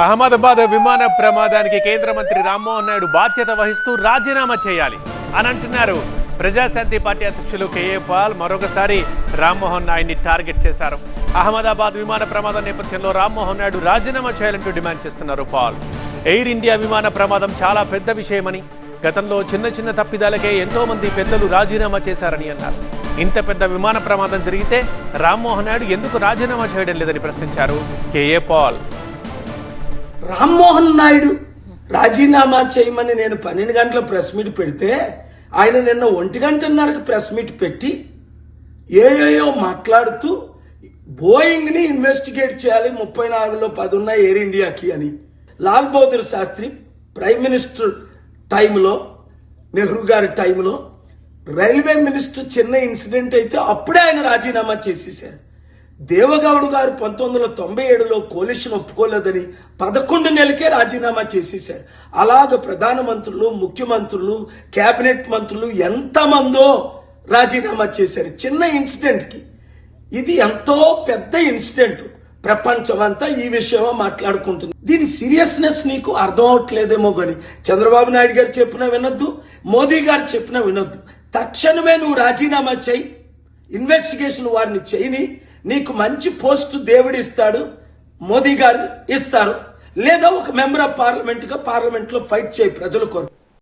అహ్మదాబాద్ విమాన ప్రమాదానికి కేంద్ర మంత్రి రామ్మోహన్ నాయుడు బాధ్యత వహిస్తూ రాజీనామా చేయాలి అని అంటున్నారు. ప్రజాశాంతి పార్టీ అధ్యక్షులు కేఏ పాల్ మరొకసారి రామ్మోహన్ నాయుడిని టార్గెట్ చేశారు. అహ్మదాబాద్ విమాన ప్రమాదం నేపథ్యంలో రామ్మోహన్ నాయుడు రాజీనామా చేయాలంటూ డిమాండ్ చేస్తున్నారు పాల్. ఎయిర్ ఇండియా విమాన ప్రమాదం చాలా పెద్ద విషయమని గతంలో చిన్న చిన్న తప్పిదాలకే ఎంతో మంది పెద్దలు రాజీనామా చేశారని అన్నారు. ఇంత పెద్ద విమాన ప్రమాదం జరిగితే రామ్మోహన్ నాయుడు ఎందుకు రాజీనామా చేయడం లేదని ప్రశ్నించారు కేఏ పాల్. రామ్మోహన్ నాయుడు రాజీనామా చేయమని నేను పన్నెండు గంటల ప్రెస్ మీట్ పెడితే ఆయన నిన్న ఒంటి గంటన్నరకు ప్రెస్ మీట్ పెట్టి ఏయోయో మాట్లాడుతూ బోయింగ్ని ఇన్వెస్టిగేట్ చేయాలి ముప్పై నాలుగులో పది ఎయిర్ ఇండియాకి అని. లాల్ బహదూర్ శాస్త్రి ప్రైమ్ మినిస్టర్ టైంలో నెహ్రూ గారి టైంలో రైల్వే మినిస్టర్ చిన్న ఇన్సిడెంట్ అయితే అప్పుడే ఆయన రాజీనామా చేసేసారు దేవగౌడ్ గారు పంతొమ్మిది వందల తొంభై ఏడులో కోలిషన్ ఒప్పుకోలేదని పదకొండు నెలకే రాజీనామా చేసేశారు. అలాగ ప్రధానమంత్రులు ముఖ్యమంత్రులు కేబినెట్ మంత్రులు ఎంతమందో రాజీనామా చేశారు. చిన్న ఇన్సిడెంట్కి ఇది ఎంతో పెద్ద ఇన్సిడెంట్. ప్రపంచం అంతా ఈ విషయమో మాట్లాడుకుంటుంది. దీని సీరియస్నెస్ నీకు అర్థం అవట్లేదేమో కానీ చంద్రబాబు నాయుడు గారు చెప్పినా వినొద్దు మోదీ గారు చెప్పినా వినొద్దు. తక్షణమే నువ్వు రాజీనామా చేయి. ఇన్వెస్టిగేషన్ వారిని చేయని నీకు మంచి పోస్ట్ దేవుడు ఇస్తాడు మోదీ గారు ఇస్తారు. లేదా ఒక మెంబర్ ఆఫ్ పార్లమెంట్గా పార్లమెంట్లో ఫైట్ చేయి ప్రజల కొరకు.